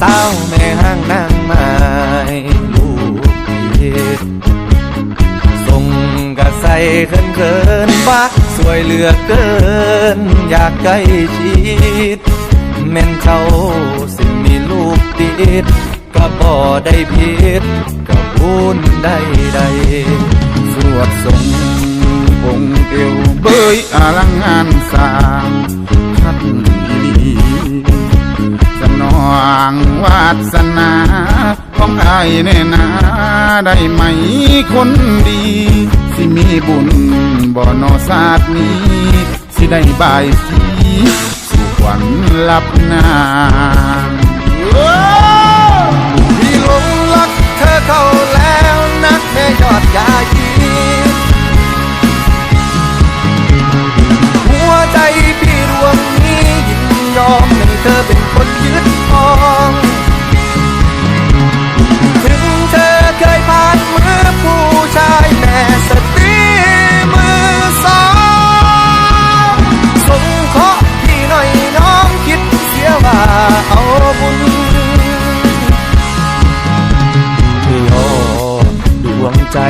สาแม่ห้างนางไม้ลูกเห็ดส่งกระใสเขินเขินๆบ้าสวยเหลือเกิน อยากใกล้ชิดแม่นเขาสิมีลูกติดก็บ่ได้ผิดก็บุญได้ใดสวดทรงองค์เอวเบยอลังงาน สนาของอายแน่นาได้ไหมคนดี สิมีบุญบ่นอศาสนี้ สิได้บายสีสู่ขวัญลับนางพี่หลงรักเธอเข้าแล้วนักแม่ยอดยายีหัวใจพี่ดวงนี้ยินยอมให้เธอเป็นคน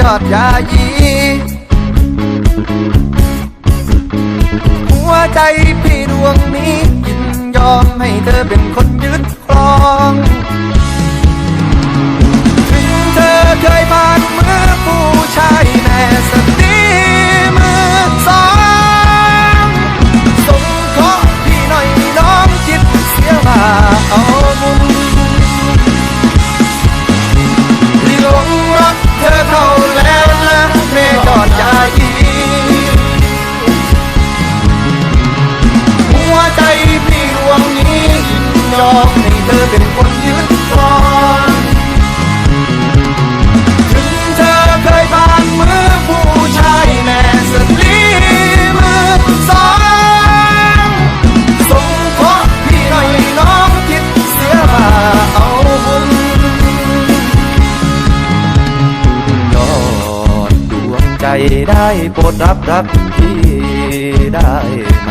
ยอดยายี หัวใจพี่ดวงนี้ยินยอมให้เธอเป็นคนยึดครอง ถึงเธอเคยผ่าน อมให้เธอเป็นคนยืนครองถึงเธอเคยผ่านมือผู้ชายแม่สตรีมือสองสงเครพี่หน่อยน้องคิดเสียว่าเอาบุญยอดดวงใจได้โปรดรับรักพี่ได้ไหม